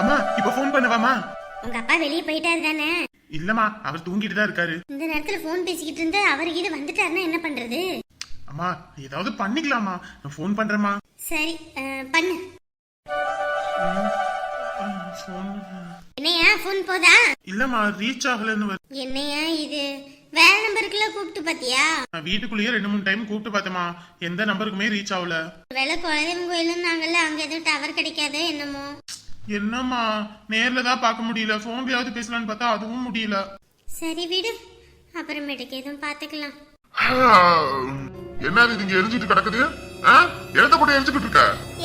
அம்மா இப்ப ஃபோன் பண்ணவாமா உங்க அப்பா வெளியே போயிட்டாரு தானே? இல்லம்மா அவர் தூங்கிட்டு தான் இருக்காரு. இந்த நேரத்துல போன் பேசிக்கிட்டு இருந்தா அவர் இது வந்துட்டாருன்னா என்ன பண்றது? அம்மா ஏதாவது பண்ணிக்கலாமா நான் ஃபோன் பண்றேம்மா. சரி பண்ணு. ஃபோன் என்னையா போன் போதா? இல்லம்மா ரீச் ஆகலன்னு என்னையா இது? வேற நம்பருக்குள்ள கூப்பிட்டு பாத்தியா? நான் வீட்டுக்குள்ளேயே ரெண்டு மூணு டைம் கூப்பிட்டு பார்த்தேம்மா. எந்த நம்பருக்குமே ரீச் ஆகல. வேலை குலதெய்வம் கோயிலுன்னாங்கல்ல அங்க எதுவும் டவர் கிடைக்காதோ என்னமோ? என்னம்மா நேர்ல தான் பார்க்க முடியல. ஃபோன்லயாவது பேசலாம்னு பார்த்தா அதுவும் முடியல. சரி விடு. அப்புறமேட்டுக்கு எதுவும் பாத்துக்கலாம் என்னது இது இங்க எரிஞ்சிட்டு கிடக்குது? ஆ? எழுத போட்டு எரிஞ்சுக்கிட்டு இருக்க?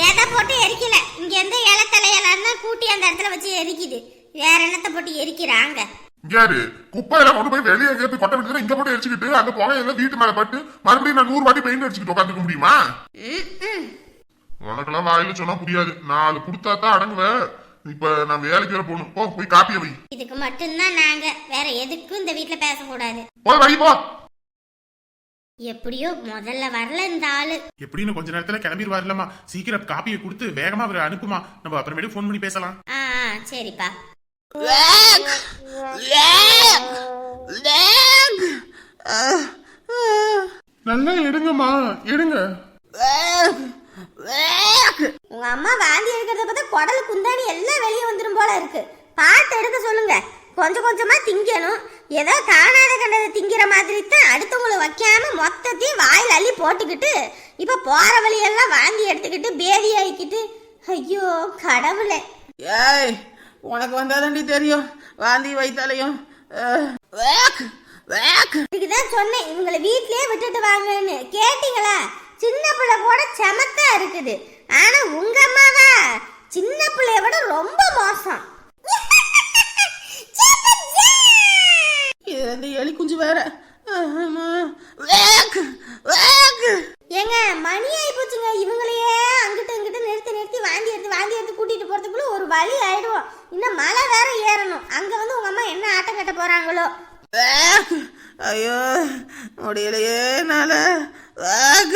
எதை போட்டு எரிக்கல? இங்க எந்த இலை தலையெல்லாம் தான் கூட்டி அந்த இடத்துல வச்சு எரிக்குது. வேற என்னத்தை போட்டு எரிக்கிறாங்க? இங்க யாரு? குப்பையெல்லாம் கொண்டு போய் வெளியே எங்கேயாவது கொட்ட வேண்டியது இங்க போட்டு எரிச்சுக்கிட்டு அந்த புகையெல்லாம் வீட்டு மேல பட்டு மறுபடியும் நான் நூறு வாட்டி பெயிண்ட் அடிச்சுக்கிட்டு உட்காந்துக்க முடியுமா. உனக்கெல்லாம் வாயில சொன்னா புரியாது. நாலு கொடுத்தா தான் அடங்குவேன் இப்ப நான் வேலைக்கு வேற போகணும். போ போய் காப்பிய வை. இதுக்கு மட்டும்தான் நாங்க. வேற எதுக்கும் இந்த வீட்ல பேசக்கூடாது. போய் வை போ. எப்படியோ முதல்ல வரல இந்த ஆளு. எப்படின்னு கொஞ்ச நேரத்துல கிளம்பிடுவாருலம்மா. சீக்கிரம் காப்பியை கொடுத்து வேகமா அவரை அனுப்புமா. நம்ம அப்புறமேட்டு ஃபோன் பண்ணி பேசலாம். ஆ ஆ, சரிப்பா. நல்லா எடுங்கம்மா. எடுங்க. உங்க அம்மா வாந்தி எடுக்கிறத பார்த்தா குடல் குந்தாணி எல்லாம் வெளியே வந்துடும் போல இருக்கு. பார்த்து எடுக்க சொல்லுங்க. கொஞ்சம் கொஞ்சமா திங்கணும். ஏதோ காணாத கண்டதை திங்கிற மாதிரி தான் அடுத்தவங்களை வைக்காம மொத்தத்தையும் வாயில் அள்ளி போட்டுக்கிட்டு இப்ப போற வழியெல்லாம் வாந்தி எடுத்துக்கிட்டு பேதி ஆயிக்கிட்டு ஐயோ கடவுளே. ஏய் உனக்கு வந்தாதாண்டி தெரியும். வாந்தி வைத்தாலையும். இதுக்குதான் சொன்னேன் இவங்களை வீட்லயே விட்டுட்டு வாங்கன்னு. கேட்டீங்களா? சின்ன பிள்ளை கூட செமத்தா இருக்குது. ஆனா உங்க அம்மாவா சின்ன பிள்ளைய விட ரொம்ப மோசம். இருந்து எலி குஞ்சு வேற. ஏங்க மணி ஆயி போச்சுங்க. இவங்களையே அங்கிட்டு இங்கிட்டு நிறுத்தி நிறுத்தி வாந்தி எடுத்து வாந்தி எடுத்து கூட்டிட்டு போறதுக்குள்ள ஒரு வழி ஆயிடுவோம். இன்னும் மலை வேற ஏறணும். அங்க வந்து உங்க அம்மா என்ன ஆட்டம் கட்ட போறாங்களோ. ஐயோ முடியலையே. ஷோ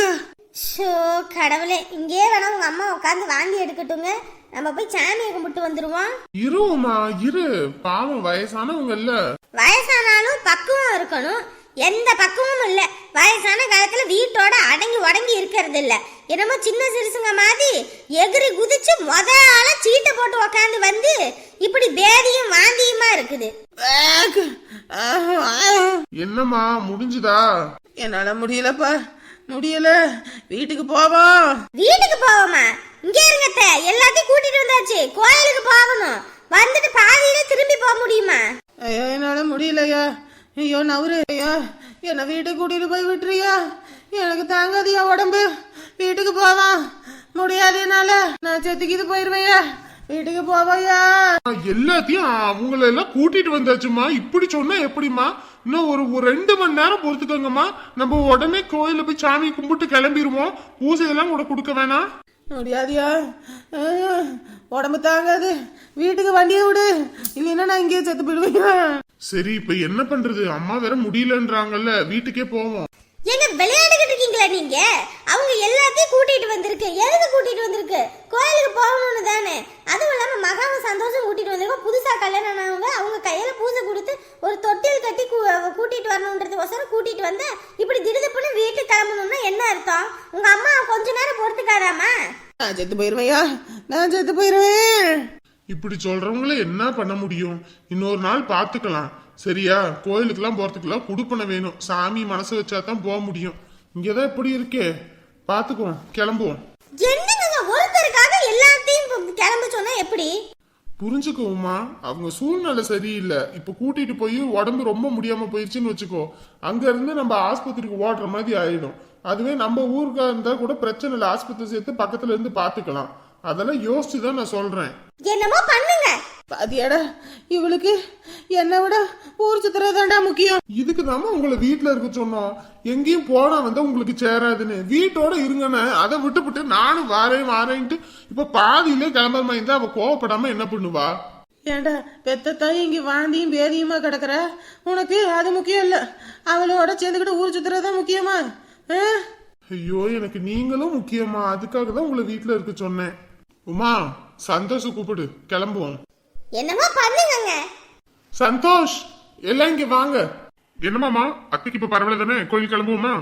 கடவுளே இங்கே வேணா உங்க அம்மா உட்காந்து வாந்தி எடுக்கட்டுங்க. நம்ம போய் சாமியை கும்பிட்டு வந்துருவோம். இருமா இரு. பாவம் வயசானவங்க இல்ல. வயசானாலும் பக்குவம் இருக்கணும். எந்த பக்குவமும் இல்ல. வயசான காலத்துல வீட்டோட அடங்கி உடங்கி இருக்கிறது இல்ல. என்னமோ சின்ன சிறுசுங்க மாதிரி எகிரி குதிச்சு முத ஆள சீட்டை போட்டு உக்காந்து வந்து இப்படி பேதியும் வாந்தியுமா இருக்குது. வேக். ஆஹ், ஆஹ். என்னம்மா முடிஞ்சுதா? என்னால முடியலப்பா. முடியல. வீட்டுக்கு போவோம் வீட்டுக்கு போவோமா? இங்க இருங்க அத்தை. எல்லாத்தையும் கூட்டிட்டு வந்தாச்சு. கோயிலுக்கு போகணும். வந்துட்டு பாதியில திரும்பி போக முடியுமா? ஐயோ என்னால முடியலையா. ஐயோ நவரு ஐயோ என்னை வீட்டுக்கு கூட்டிட்டு போய் விட்டுறியா? எனக்கு தாங்காதியா உடம்பு. வீட்டுக்கு போவான் முடியாது என்னால. நான் செத்துக்கிட்டு போயிருவையா. வீட்டுக்கு போவையா? எல்லாத்தையும் அவங்கள எல்லாம் கூட்டிட்டு வந்தாச்சுமா இப்படி சொன்னா எப்படிம்மா? இன்னும் ஒரு ஒரு ரெண்டு மணி நேரம் பொறுத்துக்கோங்கம்மா. நம்ம உடனே கோயில போய் சாமி கும்பிட்டு கிளம்பிடுவோம் பூஜையெல்லாம் கூட கொடுக்க வேணாம். முடியாதியா? உடம்பு தாங்காது. வீட்டுக்கு வண்டியை விடு. இல்லைன்னா நான் இங்கேயே செத்து போயிடுவேன். சரி இப்ப என்ன பண்றது? அம்மா வேற முடியலன்றாங்கல்ல. வீட்டுக்கே போவோம். எங்க விளையாண்டுகிட்டு இருக்கீங்களா நீங்க? அவங்க எல்லாத்தையும் கூட்டிட்டு வந்திருக்கு. எதுக்கு கூட்டிட்டு வந்திருக்கு? கோயிலுக்கு போகணும்னு தானே. அதுவும் இல்லாம மகாவும் சந்தோஷம் கூட்டிட்டு வந்திருக்கோம். புதுசா கல்யாணம் ஆனவங்க அவங்க கையில பூஜை கொடுத்து ஒரு தொட்டில் கட்டி கூட்டிட்டு வரணுன்றதுக்கோசரம் கூட்டிட்டு வந்தா இப்படி திடுதப்புன்னு வீட்டுக்கு கிளம்பணும்னா என்ன அர்த்தம்? உங்க அம்மா கொஞ்ச நேரம் பொறுத்துக்காதாமா? நான் செத்து போயிருவையா? நான் செத்து போயிருவேன். இப்படி சொல்றவங்கள என்ன பண்ண முடியும்? இன்னொரு நாள் பாத்துக்கலாம். சரியா? கோயிலுக்கெல்லாம் போறதுக்கெல்லாம் குடுப்பனை வேணும். சாமி மனசு வச்சா தான் போக முடியும். இங்கதான் இப்படி இருக்கே. பாத்துக்குவோம். கிளம்புவோம். என்னங்க ஒருத்தருக்காக எல்லாத்தையும் கிளம்ப சொன்னா எப்படி? புரிஞ்சுக்கோமா அவங்க சூழ்நிலை சரியில்லை. இப்ப கூட்டிட்டு போய் உடம்பு ரொம்ப முடியாம போயிடுச்சுன்னு வச்சுக்கோ. அங்க இருந்து நம்ம ஆஸ்பத்திரிக்கு ஓடுற மாதிரி ஆயிடும். அதுவே நம்ம ஊருக்கா இருந்தா கூட பிரச்சனை இல்லை. ஆஸ்பத்திரி சேர்த்து பக்கத்துல இருந்து பாத்துக்கலாம். அதெல்லாம் யோசிச்சு தான் நான் சொல்றேன். என்னமோ பண்ணுங்க. பாத்தியாடா இவளுக்கு என்னை விட ஊர் சுத்துறதாண்டா முக்கியம். இதுக்கு தாம உங்களை வீட்ல இருக்க சொன்னோம். எங்கேயும் போனா வந்து உங்களுக்கு சேராதுன்னு. வீட்டோட இருங்கன்னு அதை விட்டுப்புட்டு நானும் வாரேன் வாரேன்ட்டு இப்ப பாதியிலே கிளம்புற மாதிரி இருந்தா அவ கோவப்படாம என்ன பண்ணுவா? ஏண்டா பெத்த தாய் இங்க வாந்தியும் பேதியுமா கிடக்குற? உனக்கு அது முக்கியம் இல்ல. அவளோட சேர்ந்துக்கிட்டு ஊர் சுத்துறதுதான் முக்கியமா? ஐயோ எனக்கு நீங்களும் முக்கியமா. அதுக்காக தான் உங்களை வீட்ல இருக்க சொன்னேன். உமா சந்தோஷ் கூப்பிடு. கிளம்புவோம். என்னமோ பண்ணுங்கங்க. சந்தோஷ் எல்லாம் இங்க வாங்க. என்னமாமா அத்தைக்கு இப்ப பரவாயில்ல தானே? கோயில் கிளம்புவோமா?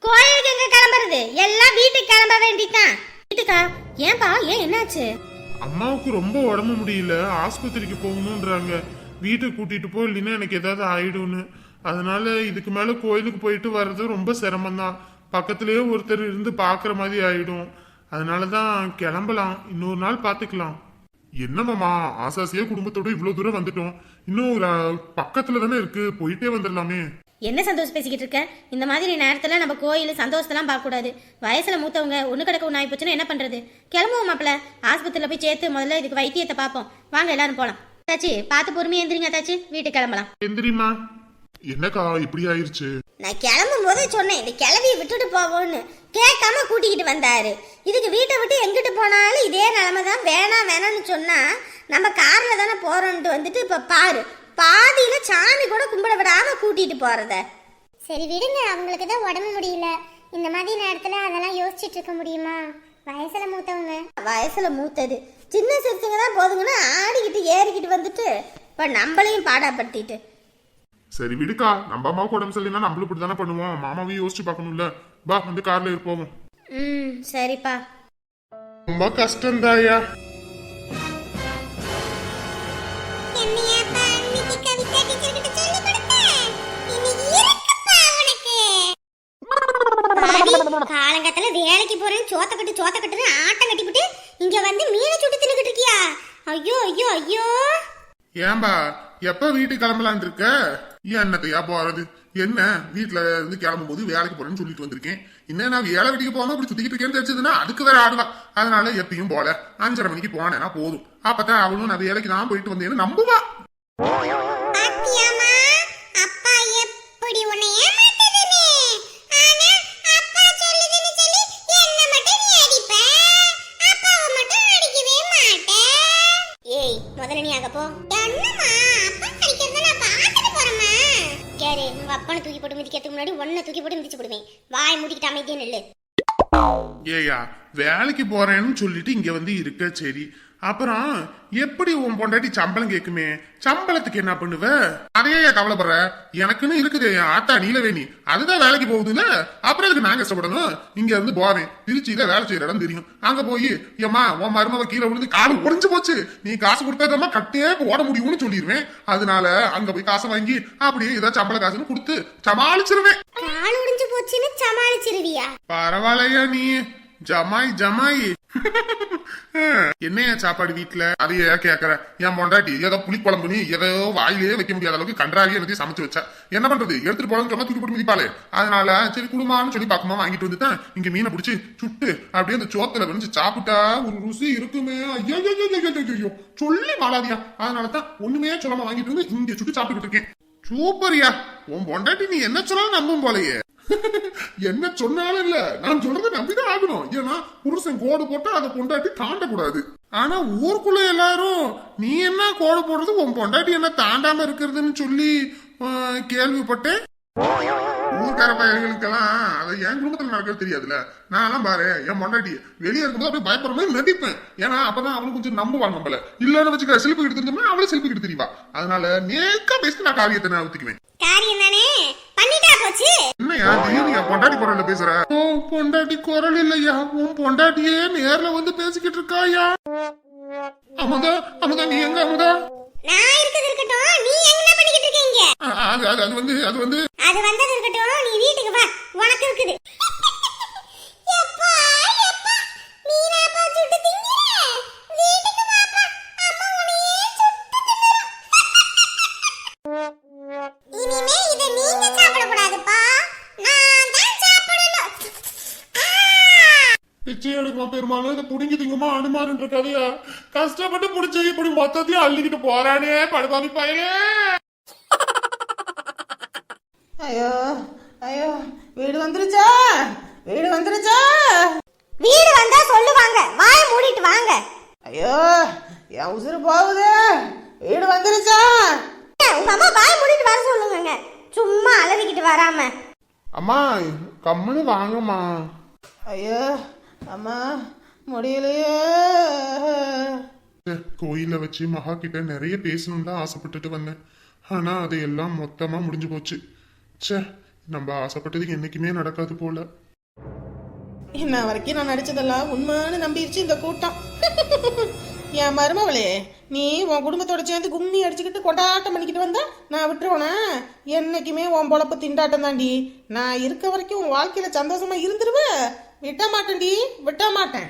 கோயிலுக்கு எங்க கிளம்புறது? எல்லாம் வீட்டுக்கு கிளம்ப வேண்டிதான் வீட்டுக்கா? ஏன்பா ஏன் என்னாச்சு? அம்மாவுக்கு ரொம்ப உடம்பு முடியல. ஆஸ்பத்திரிக்கு போகணுன்றாங்க வீட்டுக்கு கூட்டிட்டு போ இல்லைன்னா எனக்கு ஏதாவது ஆயிடும்னு. அதனால இதுக்கு மேல கோயிலுக்கு போயிட்டு வர்றது ரொம்ப சிரமம்தான். பக்கத்துலயே ஒருத்தர் இருந்து பாக்குற மாதிரி ஆயிடும். அதனாலதான் கிளம்பலாம். இன்னொரு நாள் பாத்துக்கலாம் என்னமாமா ஆசாசியா குடும்பத்தோட இவ்வளவு தூரம் வந்துட்டோம். இன்னும் பக்கத்துல தானே இருக்கு. போயிட்டே வந்துடலாமே. என்ன சந்தோஷ் பேசிக்கிட்டு இருக்க? இந்த மாதிரி நேரத்துல நம்ம கோயில் சந்தோஷத்தெல்லாம் பார்க்க கூடாது வயசுல மூத்தவங்க ஒண்ணு கிடக்க ஒன்று ஆயிப்போச்சுன்னா என்ன பண்றது? கிளம்புவோம் மாப்பிள. ஆஸ்பத்திரியில போய் சேர்த்து முதல்ல இதுக்கு வைத்தியத்தை பார்ப்போம். வாங்க எல்லாரும் போலாம். தாச்சி பார்த்து பொறுமையா எந்திரிங்க தாச்சி வீட்டுக்கு கிளம்பலாம். எந்திரிமா என்னக்கா இப்படி ஆயிருச்சு? நான் கிளம்பும் போதே சொன்னேன் இந்த கிளவியை விட்டுட்டு போவோன்னு. கேட்காம கூட்டிக்கிட்டு வந்தாரு. இதுக்கு வீட்டை விட்டு எங்கிட்டு போனாலும் இதே நிலைமை தான் வேணாம் வேணாம்னு சொன்னா நம்ம கார்ல தானே போறோம்ட்டு வந்துட்டு இப்ப பாரு பாதியில சாமி கூட கும்பிட விடாம கூட்டிட்டு போறத. சரி விடுங்க அவங்களுக்கு தான் உடம்பு முடியல. இந்த மாதிரி நேரத்துல அதெல்லாம் யோசிச்சுட்டு இருக்க முடியுமா? வயசுல மூத்தவங்க. வயசுல மூத்தது. சின்ன சிறுத்தைங்க தான் போதுங்கன்னு ஆடிக்கிட்டு ஏறிக்கிட்டு வந்துட்டு இப்ப நம்மளையும் பாடாப்படுத்திட்டு. சரி விடுக்கா நம்ம அம்மாவுக்கு உடம்பு சரியில்லைன்னா நம்மளும் இப்படி தானே பண்ணுவோம். மாமாவையும் யோசிச்சு பார்க்கணும்ல. பா வந்து கார்ல இருப்போம் ம் சரிப்பா. ரொம்ப கஷ்டம்தாயா காலங்கத்துல வேலைக்கு போறேன் சோத்த கட்டு சோத்த கட்டுன்னு ஆட்டம் கட்டிவிட்டு இங்க வந்து மீனை சுட்டு தின்னுக்கிட்டு இருக்கியா? ஐயோ ஐயோ ஐயோ. ஏன்பா எப்ப வீட்டுக்கு கிளம்பலான் இருக்க? ஏன் என்னத்தையா போறது என்ன? வீட்டுல இருந்து கிளம்பும் போது வேலைக்கு போறேன்னு சொல்லிட்டு வந்திருக்கேன். இன்னும் நான் வேலை வெட்டிக்கு போகாம இப்படி சுத்திக்கிட்டு இருக்கேன்னு தெரிஞ்சதுன்னா அதுக்கு வேற ஆடுவா. அதனால எப்பயும் போல அஞ்சரை மணிக்கு போனேன்னா போதும். அப்பதான் அவளும் நான் வேலைக்கு தான் போயிட்டு வந்தேன்னு நம்புவா. பாத்தியாமா அப்பா கேரு உங்க அப்பனை தூக்கி போட்டு மிதிக்கிறதுக்கு முன்னாடி ஒன்ன தூக்கி போட்டு மிதிச்சு போடுவேன். வாய் மூடிக்கிட்டு அமைதியே நெல்லு. ஏயா வேலைக்கு போறேன்னு சொல்லிட்டு இங்க வந்து இருக்க சரி. அப்புறம் எப்படி உன் பொண்டாட்டி சம்பளம் கேட்குமே? சம்பளத்துக்கு என்ன பண்ணுவ? அதையே கவலைப்படுற? எனக்குன்னு இருக்குது என் ஆத்தா நீலவேணி. அதுதான் வேலைக்கு போகுதுல்ல? அப்புறம் அதுக்கு நான் கஷ்டப்படணும்? இங்க இருந்து போவேன். திருச்சியில வேலை செய்யற இடம் தெரியும். அங்க போய் ஏம்மா உன் மருமக கீழே விழுந்து காலு உடஞ்சு போச்சு. நீ காசு கொடுத்தாதம்மா கட்டே ஓட முடியும்னு சொல்லிடுவேன் அதனால அங்க போய் காசை வாங்கி அப்படியே ஏதாவது சம்பள காசுன்னு கொடுத்து சமாளிச்சிருவேன். போச்சுன்னு சமாளிச்சிருவியா? பரவாயில்லையா நீ? ஜமாய் ஜமாய். என்னையா சாப்பாடு வீட்டுல அதையே கேக்குற. என் பொண்டாட்டி ஏதோ புளி குழம்பு நீ ஏதோ வாயிலே வைக்க முடியாத அளவுக்கு கன்றாவியே எனக்கு சமைச்சு வச்சா. என்ன பண்றது? எடுத்துட்டு போலன்னு சொன்னா தூக்கி போட்டு மிதிப்பாளே. அதனால சரி குடும்பம்னு சொல்லி பாக்கமா வாங்கிட்டு வந்துட்டேன். இங்க மீனை பிடிச்சி சுட்டு அப்படியே அந்த சோத்துல விரிஞ்சு சாப்பிட்டா ஒரு ருசி இருக்குமே. ஐயோ ஐயோ. சொல்லி மாலாதியா அதனாலதான் ஒண்ணுமே சொல்லாம வாங்கிட்டு வந்து இங்க சுட்டு சாப்பிட்டுக்கிட்டு இருக்கேன். சூப்பர்யா. உன் பொண்டாட்டி நீ என்ன சொன்னாலும் நம்பும் போலயே. என்ன சொன்னாலும் இல்ல. நான் சொல்றதை நம்பிதான் ஆகணும். ஏன்னா புருஷன் கோடு போட்டா அதை பொண்டாட்டி தாண்டக்கூடாது. ஆனா ஊருக்குள்ள எல்லாரும் நீ என்ன கோடு போடுறது? உன் பொண்டாட்டி என்ன தாண்டாம இருக்கிறதுன்னு சொல்லி கேள்விப்பட்டேன். ஊர்க்கார பையன்களுக்கெல்லாம் அதை என் குடும்பத்துல நடக்கிறது தெரியாதுல்ல. நான் எல்லாம் பாரு என் பொண்டாட்டி வெளியே இருக்கும்போது அப்படியே பயப்படுற மாதிரி நடிப்பேன். ஏன்னா அப்பதான் அவளும் கொஞ்சம் நம்புவான் நம்மள. இல்லன்னு வச்சுக்க செல்ஃபி எடுத்து தெரிஞ்சோம்னா அவளே செல்ஃபி எடுத்து தெரியவா அதனால நேக்கா பேசி நான் காரியத்தை நான் ஒத்துக்குவேன். காரியம் தானே? பண்ணிட்டா போச்சு? என்னையா திடீர்னு பொண்டாட்டி குரல்ல பேசுற? ஓ பொண்டாட்டி குரல் இல்லையா? உன் பொண்டாட்டியே நேர்ல வந்து பேசிக்கிட்டு இருக்காயா? அமுதா அமுதா நீ எங்க அமுதா? நான் இருக்கிறது இருக்கட்டும். நீ என்ன பண்ணிக்கிட்டு இருக்கீங்க அ- அது வந்து அது வந்து. அது வந்தது இருக்கட்டும் நீ வீட்டுக்கு வா. உனக்கு இருக்குது! பிச்சை எடுக்குமா பெருமாளும் இதை புடிங்கி திங்குமா? அனுமாருன்ற கதையா? கஷ்டப்பட்டு புடிச்ச இப்படி மொத்தத்தையும் அள்ளிக்கிட்டு போறானே படுபாவி பயலே. ஐயோ ஐயோ வீடு வந்துருச்சா? வீடு வந்துருச்சா? வீடு வந்தா சொல்லுவாங்க. வாயை மூடிட்டு வாங்க. ஐயோ என் உசுறு போகுது. வீடு வந்துருச்சா? உங்க அம்மா வாயை மூடிட்டு வர சொல்லுங்க சும்மா அலறிக்கிட்டு வராம. அம்மா கம்முன்னு வாங்கம்மா. ஐயோ அம்மா முடியலையே. கோயில வச்சு மகா கிட்ட நிறைய பேசணும்னு தான் ஆசைப்பட்டுட்டு வந்தேன். ஆனா அது எல்லாம் மொத்தமா முடிஞ்சு போச்சு. ச்சே நம்ம ஆசைப்பட்டது என்னைக்குமே நடக்காது போல. இன்ன வரைக்கும் நான் நடிச்சதெல்லாம் உண்மைன்னு நம்பிருச்சு இந்த கூட்டம். என் மருமவளே நீ உன் குடும்பத்தோட சேர்ந்து கும்மி அடிச்சுக்கிட்டு கொண்டாட்டம் பண்ணிக்கிட்டு வந்தா நான் விட்டுருவேனா? என்னைக்குமே உன் பொழப்பு திண்டாட்டம் தாண்டி நான் இருக்க வரைக்கும் உன் வாழ்க்கையில சந்தோஷமா இருந்துருவ? விட்ட மாட்டேன்டி விட்ட மாட்டேன்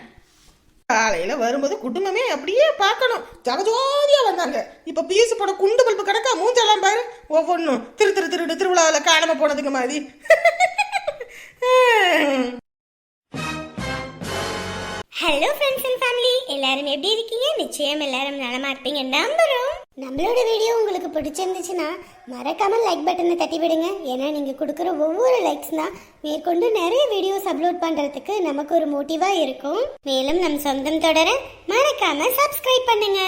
காலையில வரும்போது குடும்பமே அப்படியே பார்க்கணும். ஜகஜோதியா வந்தாங்க. இப்ப பியூசி போட குண்டு பல்பு கிடக்கா மூஞ்செல்லாம் பாரு. ஒவ்வொன்றும் திரு திரு திருடு திருவிழாவில் காணாம போனதுக்கு மாதிரி. ஹலோ ஃப்ரெண்ட்ஸ் அண்ட் ஃபேமிலி எல்லாரும் எப்படி இருக்கீங்க? நிச்சயம் எல்லாரும் நலமா இருப்பீங்க நம்புறோம். நம்மளோட வீடியோ உங்களுக்கு பிடிச்சிருந்துச்சுன்னா மறக்காம லைக் பட்டனை தட்டி விடுங்க. ஏன்னா நீங்க கொடுக்குற ஒவ்வொரு லைக்ஸ் தான் மேற்கொண்டு நிறைய வீடியோஸ் அப்லோட் பண்றதுக்கு நமக்கு ஒரு மோட்டிவா இருக்கும். மேலும் நம் சொந்தம் தொடர மறக்காம சப்ஸ்கிரைப் பண்ணுங்க.